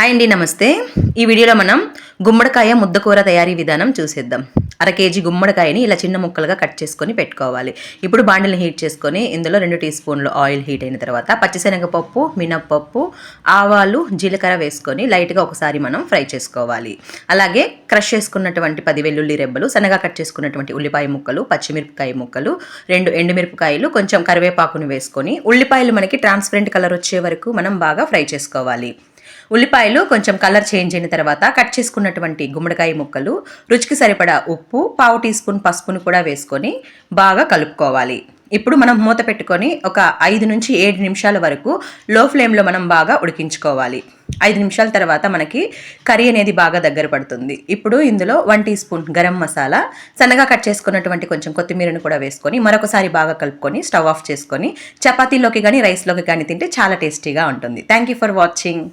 Hi అండి నమస్తే. ఈ వీడియోలో మనం గుమ్మడికాయ ముద్దకూర తయారీ విధానం చూసేద్దాం. అర కేజీ గుమ్మడికాయని ఇలా చిన్న ముక్కలుగా కట్ చేసుకొని పెట్టుకోవాలి. ఇప్పుడు బాండిల్ని హీట్ చేసుకొని ఇందులో రెండు టీ స్పూన్లు ఆయిల్ హీట్ అయిన తర్వాత పచ్చిశనగపప్పు మినప్పప్పు ఆవాలు జీలకర్ర వేసుకొని లైట్గా ఒకసారి మనం ఫ్రై చేసుకోవాలి. అలాగే క్రష్ చేసుకున్నటువంటి పది వెల్లుల్లి రెబ్బలు సన్నగా కట్ చేసుకున్నటువంటి ఉల్లిపాయ ముక్కలు పచ్చిమిరపకాయ ముక్కలు రెండు ఎండుమిరపకాయలు కొంచెం కరివేపాకును వేసుకొని ఉల్లిపాయలు మనకి ట్రాన్స్పరెంట్ కలర్ వచ్చే వరకు మనం బాగా ఫ్రై చేసుకోవాలి. ఉల్లిపాయలు కొంచెం కలర్ చేంజ్ అయిన తర్వాత కట్ చేసుకున్నటువంటి గుమ్మడికాయ ముక్కలు రుచికి సరిపడా ఉప్పు పావు టీ స్పూన్ పసుపును కూడా వేసుకొని బాగా కలుపుకోవాలి. ఇప్పుడు మనం మూత పెట్టుకొని ఒక ఐదు నుంచి ఏడు నిమిషాల వరకు లో ఫ్లేమ్లో మనం బాగా ఉడికించుకోవాలి. ఐదు నిమిషాల తర్వాత మనకి కర్రీ అనేది బాగా దగ్గర పడుతుంది. ఇప్పుడు ఇందులో one teaspoon garam masala సన్నగా కట్ చేసుకున్నటువంటి కొంచెం కొత్తిమీరను కూడా వేసుకొని మరొకసారి బాగా కలుపుకొని స్టవ్ ఆఫ్ చేసుకొని చపాతీలోకి కానీ రైస్లోకి కానీ తింటే చాలా టేస్టీగా ఉంటుంది. Thank you for watching